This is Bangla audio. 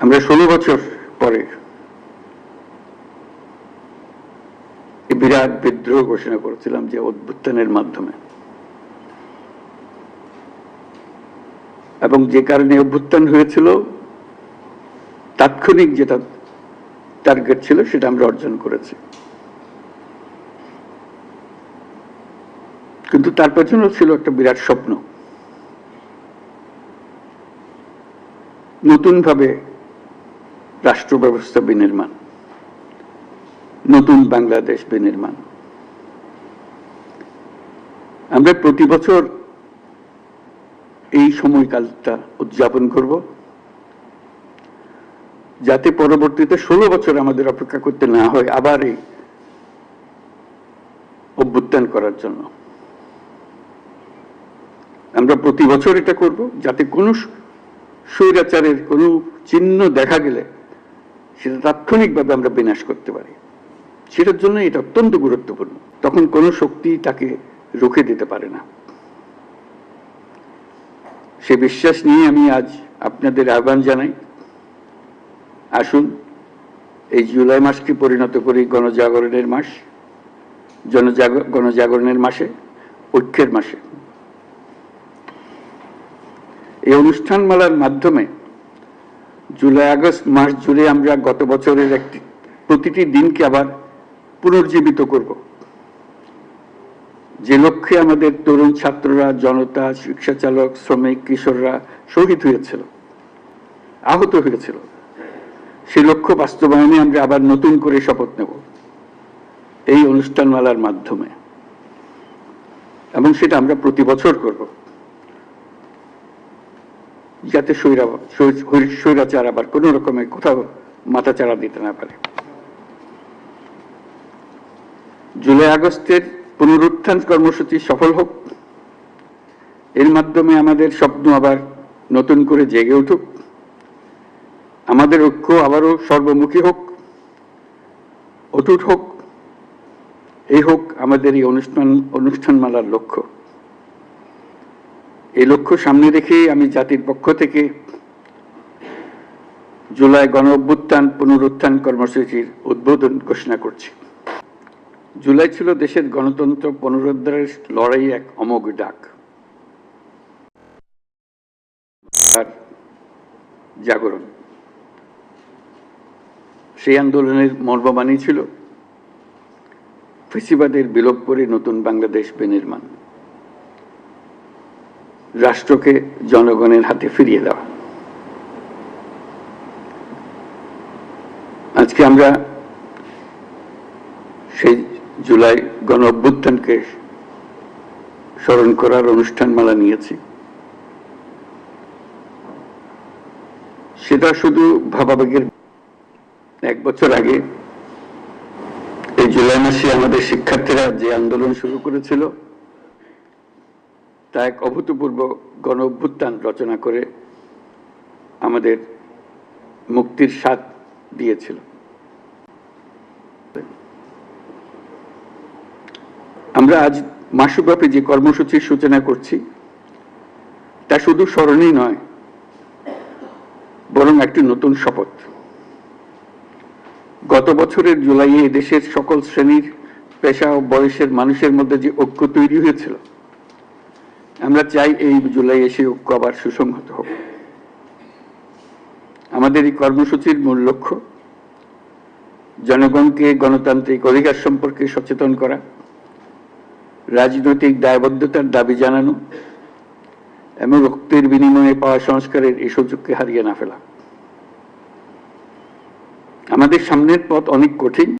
আমরা ষোলো বছর পরে বিরাট বিদ্রোহ ঘোষণা করেছিলাম যে অভ্যুত্থানের মাধ্যমে। এবং যে কারণে অভ্যুত্থান হয়েছিল, তাৎক্ষণিক যেটা টার্গেট ছিল সেটা আমরা অর্জন করেছি। কিন্তু তার পেছনেও ছিল একটা বিরাট স্বপ্ন। নতুনভাবে রাষ্ট্র ব্যবস্থা বিনির্মাণ, নতুন বাংলাদেশ বিনির্মাণ। আমরা প্রতি বছর এই সময়কালটা উদযাপন করব, যাতে পরবর্তীতে ষোলো বছর আমাদের অপেক্ষা করতে না হয় আবার এই অভ্যুত্থান করার জন্য। আমরা প্রতি বছর এটা করব, যাতে কোনো স্বৈরাচারের কোনো চিহ্ন দেখা গেলে সেটা তাৎক্ষণিকভাবে আমরা বিনাশ করতে পারি। সেটার জন্য এটা অত্যন্ত গুরুত্বপূর্ণ। তখন কোনো শক্তি তাকে রুখে দিতে পারে না। সে বিশ্বাস নিয়ে আমি আজ আপনাদের আহ্বান জানাই। আসুন, এই জুলাই মাসকে পরিণত করি গণজাগরণের মাস, জনজাগ, গণজাগরণের মাসে, ঐক্যের মাসে। এই অনুষ্ঠানমালার মাধ্যমে জুলাই, আগস্ট মাস জুড়ে আমরা গত বছরের একটি, প্রতিটি দিনকে আবার পুনর্জীবিত করব। যে লক্ষ্যে আমাদের তরুণ ছাত্ররা, জনতা রিক্সা চালক শ্রমিক কিশোররা শহীদ হয়েছিল, আহত হয়েছিল, সে লক্ষ্য বাস্তবায়নে আমরা আবার নতুন করে শপথ নেব এই অনুষ্ঠানমালার মাধ্যমে। এবং সেটা আমরা প্রতি বছর করব। যাতে স্বৈরা স্বৈরাচার আবার কোনো রকমে কোথাও মাথা চাড়া দিতে না পারে। জুলাই আগস্টের পুনরুত্থান কর্মসূচি সফল হোক, এর মাধ্যমে আমাদের স্বপ্ন আবার নতুন করে জেগে উঠুক। আমাদের ঐক্য আবারও সর্বমুখী হোক, অটুট হোক, এই হোক আমাদের এই অনুষ্ঠান অনুষ্ঠানমালার লক্ষ্য। এই লক্ষ্য সামনে রেখেই আমি জাতির পক্ষ থেকে জুলাই গণ অভ্যুত্থান পুনরুত্থান কর্মসূচির উদ্বোধন ঘোষণা করছি। জুলাই ছিল দেশের গণতন্ত্র পুনরুদ্ধারের লড়াই এক অমোঘ ডাক। জাগরণ। সেই আন্দোলনের মর্মবাণী ছিল, ফেসিবাদের বিলোপ করে নতুন বাংলাদেশ বিনির্মাণ। রাষ্ট্রকে জনগণের হাতে ফিরিয়ে দেওয়া। আজকে আমরা সেই জুলাই গণ অভ্যুত্থানকে স্মরণ করার অনুষ্ঠানমালা নিয়েছি। সেটা শুধু ভাবাবেগের এক বছর আগে এই জুলাই মাসে আমাদের শিক্ষার্থীরা যে আন্দোলন শুরু করেছিল তা এক অভূতপূর্ব গণ অভ্যুত্থান রচনা করে আমাদের মুক্তির স্বাদ দিয়েছিল। আমরা আজ মাসব্যাপী যে কর্মসূচির সূচনা করছি, তা শুধু স্মরণই নয়, বরং একটি নতুন শপথ। গত বছরের জুলাইয়ে দেশের সকল শ্রেণির, পেশা ও বয়সের মানুষের মধ্যে যে ঐক্য তৈরি হয়েছিল আমরা চাই এই জুলাই এসে ঐক্য আবার সুসংহত হোক। আমাদের এই কর্মসূচির মূল লক্ষ্য, জনগণকে গণতান্ত্রিক অধিকার সম্পর্কে সচেতন করা, রাজনৈতিক দায়বদ্ধতার দাবি জানানো এবং রক্তের বিনিময়ে পাওয়া সংস্কারের এই সুযোগকে হারিয়ে না ফেলা। আমাদের সামনের পথ অনেক কঠিন।